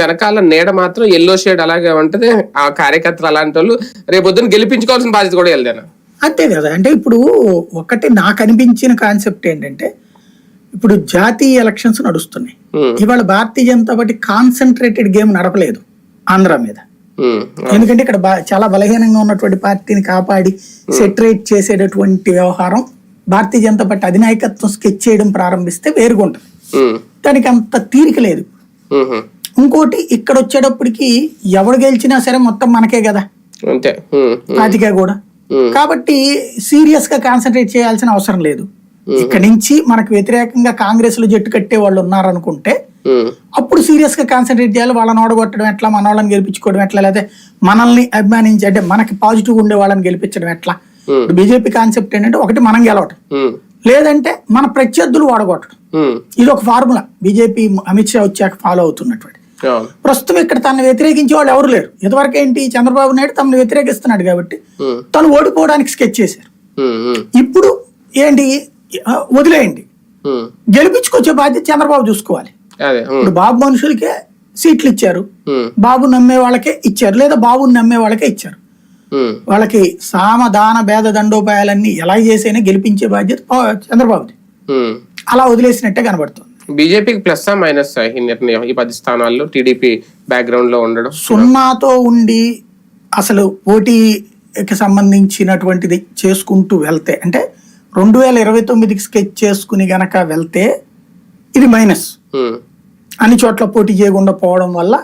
వెనకాల నీడ మాత్రం ఎల్లో షేడ్ అలాగే ఉంటది. ఆ కార్యకర్తలు అలాంటి వాళ్ళు రేపొద్దున గెలిపించుకోవాల్సిన బాధ్యత కూడా వెళ్దాను అంతే కదా. అంటే ఇప్పుడు ఒకటి నాకు అనిపించిన కాన్సెప్ట్ ఏంటంటే ఇప్పుడు జాతీయ ఎలక్షన్స్ నడుస్తున్నాయి. ఇవాళ Bharatiya Janata party concentrated game నడపలేదు Andhra మీద. ఎందుకంటే ఇక్కడ చాలా బలహీనంగా ఉన్నటువంటి పార్టీని కాపాడి సెటరేట్ చేసేటటువంటి వ్యవహారం భారతీయ జనతా పార్టీ అధినాయకత్వం స్కెచ్ చేయడం ప్రారంభిస్తే వేరుగుంటది దానికి అంత తీరిక లేదు. ఇంకోటి ఇక్కడ వచ్చేటప్పటికి ఎవడు గెలిచినా సరే మొత్తం మనకే కదా. అంతే. పాతిక కూడా. కాబట్టి సీరియస్గా కాన్సన్ట్రేట్ చేయాల్సిన అవసరం లేదు. ఇక్కడ నుంచి మనకు వ్యతిరేకంగా కాంగ్రెస్లో జట్టు కట్టే వాళ్ళు ఉన్నారనుకుంటే అప్పుడు సీరియస్గా కాన్సన్ట్రేట్ చేయాలి. వాళ్ళని ఓడగొట్టడం ఎట్లా? మన వాళ్ళని గెలిపించుకోవడం ఎట్లా? లేదా మనల్ని అభిమానించి అంటే మనకి పాజిటివ్ ఉండే వాళ్ళని గెలిపించడం ఎట్లా? బీజేపీ కాన్సెప్ట్ ఏంటంటే ఒకటి మనం గెలవటం. లేదంటే మన ప్రత్యర్థులు ఓడగొట్టడం. ఇది ఒక ఫార్ములా. బీజేపీ అమిత్ షా వచ్చాక ఫాలో అవుతున్నటువంటి. ప్రస్తుతం ఇక్కడ తనను వ్యతిరేకించే వాళ్ళు ఎవరు లేరు. ఇదివరకు ఏంటి? చంద్రబాబు నాయుడు తమను వ్యతిరేకిస్తున్నాడు కాబట్టి తను ఓడిపోవడానికి స్కెచ్ చేశారు. ఇప్పుడు ఏంటి? వదిలేయండి. గెలిపించుకొచ్చే బాధ్యత చంద్రబాబు చూసుకోవాలి. ఇప్పుడు బాబు మనుషులకే సీట్లు ఇచ్చారు. బాబు నమ్మే వాళ్ళకే ఇచ్చారు. లేదా బాబుని నమ్మే వాళ్ళకే ఇచ్చారు. వాళ్ళకి సామ దాన భేద దండోపాయాలన్నీ ఎలా చేసైనా గెలిపించే బాధ్యత చంద్రబాబుది. అలా వదిలేసినట్టే కనబడుతుంది. బీజేపీకి ప్లస్ మైనస్ ఈ నిర్ణయం ఈ పది స్థానాల్లో టీడీపీ బ్యాక్గ్రౌండ్లో ఉండడం. సున్నాతో ఉండి అసలు పోటీకి సంబంధించినటువంటిది చేసుకుంటూ వెళ్తే అంటే రెండు వేల ఇరవై తొమ్మిదికి స్కెచ్ చేసుకుని గనక వెళ్తే ఇది మైనస్. అన్ని చోట్ల పోటీ చేయకుండా పోవడం వల్ల